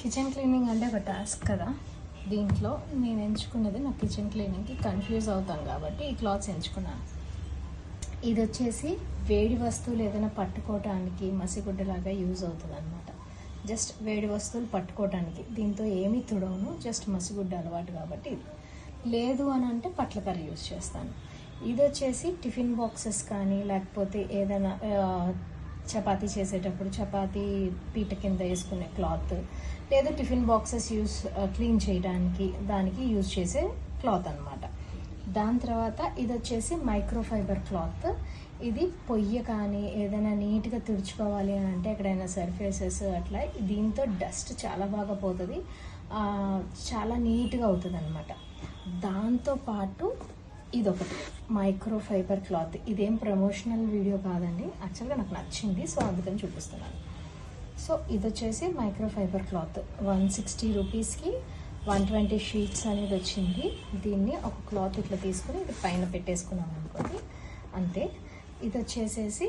Kitchen cleaning అంటే ఒక task కదా. దీంట్లో నేను ఎంచుకున్నది నా కిచెన్ క్లీనింగ్కి కన్ఫ్యూజ్ అవుతాం కాబట్టి ఈ క్లాత్స్ ఎంచుకున్నాను. ఇది వచ్చేసి వేడి వస్తువులు ఏదైనా పట్టుకోవటానికి మసిగుడ్డలాగా యూజ్ అవుతుంది అనమాట జస్ట్ వేడి వస్తువులు పట్టుకోవటానికి. దీంతో ఏమీ తుడవను జస్ట్ మసిగుడ్డ అలవాటు కాబట్టి లేదు అని అంటే పట్ల కర్రీ యూజ్ చేస్తాను. ఇది వచ్చేసి టిఫిన్ బాక్సెస్ కానీ లేకపోతే ఏదైనా చపాతీ చేసేటప్పుడు చపాతీ పీట కింద వేసుకునే క్లాత్ లేదా టిఫిన్ బాక్సెస్ యూస్ క్లీన్ చేయడానికి దానికి యూజ్ చేసే క్లాత్ అనమాట దాని తర్వాత ఇది వచ్చేసి మైక్రోఫైబర్ క్లాత్. ఇది పొయ్యి కానీ ఏదైనా నీట్గా తుడుచుకోవాలి అని అంటే ఎక్కడైనా సర్ఫేసెస్ అట్లా దీంతో డస్ట్ చాలా బాగా పోతుంది. చాలా నీట్గా అవుతుంది అనమాట దాంతో పాటు ఇదొకటి. Micro fibre cloth. ఇదేం ప్రమోషనల్ వీడియో కాదండి. యాక్చువల్గా నాకు నచ్చింది సో అందుకని చూపిస్తున్నాను. సో ఇది వచ్చేసి micro fibre cloth. One sixty రూపీస్కి వన్ ట్వంటీ షీట్స్ అనేది వచ్చింది. దీన్ని ఒక క్లాత్ ఇట్లా తీసుకుని ఇది పైన పెట్టేసుకున్నాం అనుకోండి అంతే. ఇది వచ్చేసేసి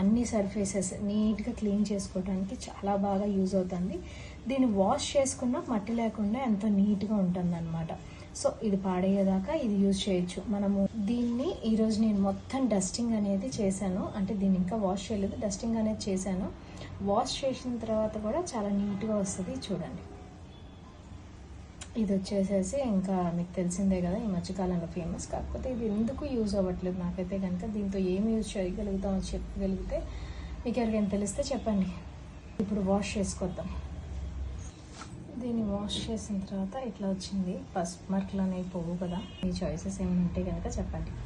అన్ని సర్ఫేసెస్ నీట్గా క్లీన్ చేసుకోవడానికి చాలా బాగా యూజ్ అవుతుంది. దీన్ని వాష్ చేసుకున్నా మట్టి లేకుండా ఎంతో నీట్గా ఉంటుంది అనమాట సో ఇది పాడయ్యేదాకా ఇది యూజ్ చేయొచ్చు. మనము దీన్ని ఈరోజు నేను మొత్తం డస్టింగ్ అనేది చేశాను. అంటే దీన్ని ఇంకా వాష్ చేయలేదు. డస్టింగ్ అనేది చేశాను. వాష్ చేసిన తర్వాత కూడా చాలా నీట్గా వస్తుంది. చూడండి. ఇది వచ్చేసేసి ఇంకా మీకు తెలిసిందే కదా ఈ మధ్యకాలంలో ఫేమస్ కాకపోతే ఇది ఎందుకు యూజ్ అవ్వట్లేదు నాకైతే కనుక దీంతో ఏం యూజ్ చేయగలుగుతామో చెప్పగలిగితే మీకు ఎవరికైనా తెలిస్తే చెప్పండి. ఇప్పుడు వాష్ చేసుకొద్దాం. దీన్ని వాష్ చేసిన తర్వాత ఇట్లా వచ్చింది పసుపు మార్కులు అనేవి పోవు కదా. మీ చాయిసెస్ ఏమైనా ఉంటే కనుక చెప్పండి.